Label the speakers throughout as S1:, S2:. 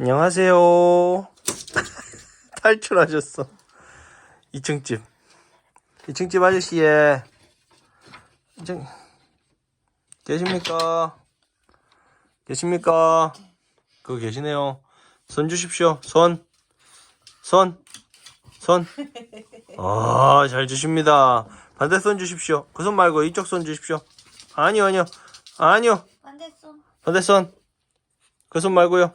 S1: 안녕하세요. 탈출하셨어. 2층 집. 2층 집 아저씨예. 2층. 계십니까? 계십니까? 그거 계시네요. 손 주십시오. 손. 손. 손. 아, 잘 주십니다. 반대 손 주십시오. 그 손 말고 이쪽 손 주십시오. 아니요, 아니요. 아니요.
S2: 반대손
S1: 반대 손. 그 손 말고요.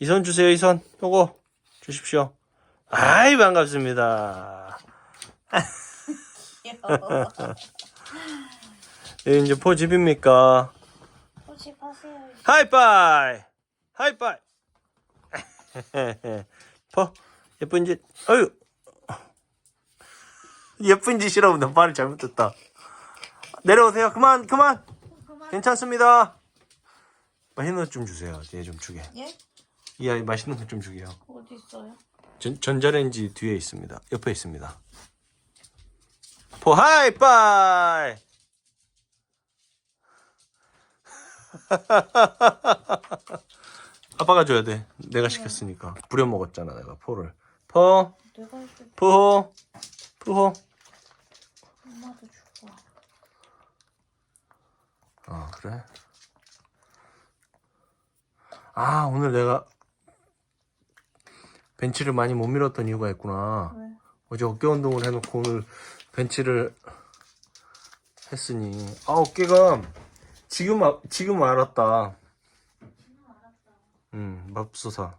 S1: 이손 주세요, 이 손. 요거 주십시오. 아이, 반갑습니다. 여기 이제 포 집입니까?
S2: 호집하세요
S1: 하이파이! 하이파이! 포, 예쁜 짓, 어유 예쁜 짓이라고 나 말을 잘못했다. 내려오세요. 그만, 그만!
S2: 그만
S1: 괜찮습니다. 맛있는 것좀 주세요. 얘 좀 주게.
S2: 예?
S1: 이 아이 맛있는 것좀 주게요.
S2: 어디 있어요?
S1: 전, 전자레인지 뒤에 있습니다. 옆에 있습니다. 포 하이파이! 아빠가 줘야 돼. 내가 시켰으니까. 부려 먹었잖아, 내가 포를. 포,
S2: 내가 해줄
S1: 푸호, 푸호.
S2: 엄마도 주고
S1: 아, 그래? 아, 오늘 내가 벤치를 많이 못 밀었던 이유가 있구나.
S2: 왜?
S1: 어제 어깨 운동을 해놓고 오늘 벤치를 했으니 아 어깨가 지금 아- 지금 알았다. 음 맙소사.